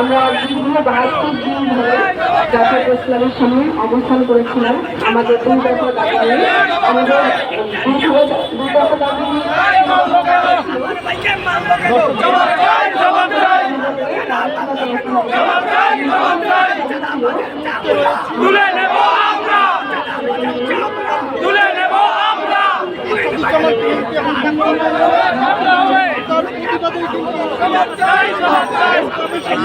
আমরা দীর্ঘ বাহাত্তর দিন ধরে জাতীয় প্রেস ক্লাবের সামনে অবস্থান করেছিলাম। আমাদের দুই দফা দাবি আমাদের দুই দাবি আমরা আমরা জবাব চাই জবাব চাই জবাব চাই জবাব চাই জবাব চাই তুলে নেব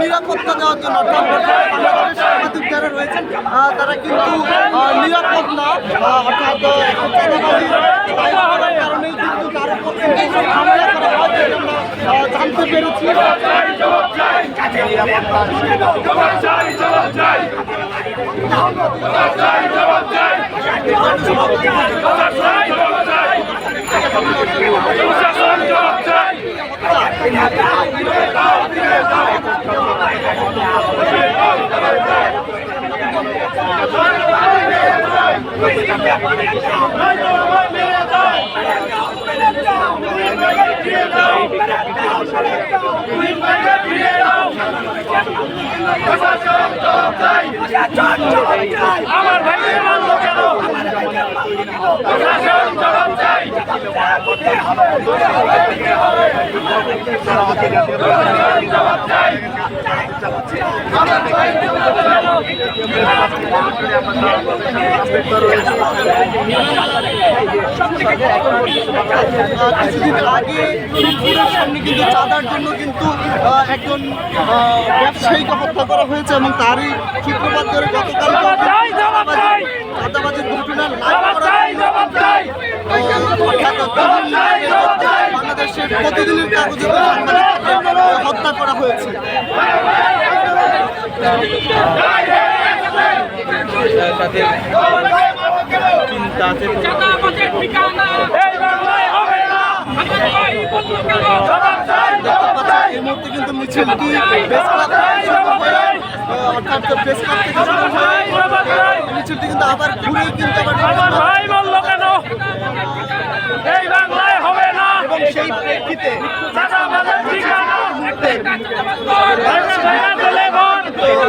নিরাপত্তা দেওয়ার জন্য যারা রয়েছেন তারা কিন্তু নিরাপদ না অর্থাৎ কারণেই কিন্তু তার হামলা করা হয় আমরা জানতে পেরেছি জবাব চাই জবাব চাই। আমার ভাইকে মানলো কেন প্রশাসন জবাব চাই প্রশাসন জবাব চাই আমার ভাইকে কিছুদিন আগে মিরপুরের সামনে কিন্তু চাঁদার জন্য কিন্তু একজন ব্যবসায়ীকে হত্যা করা হয়েছে এবং তারই সূত্রপাত ধরে গতকাল চাঁদাবাজির জবাব বাংলাদেশের প্রতিদিনের কাগজে হত্যা করা হয়েছে। তাদের এই মুহূর্তে কিন্তু মিছিলটি অর্থাৎ প্রেস ক্লাব থেকে শুরু কিন্তু আবার ঘুরে কিন্তু সেই প্রেক্ষিতে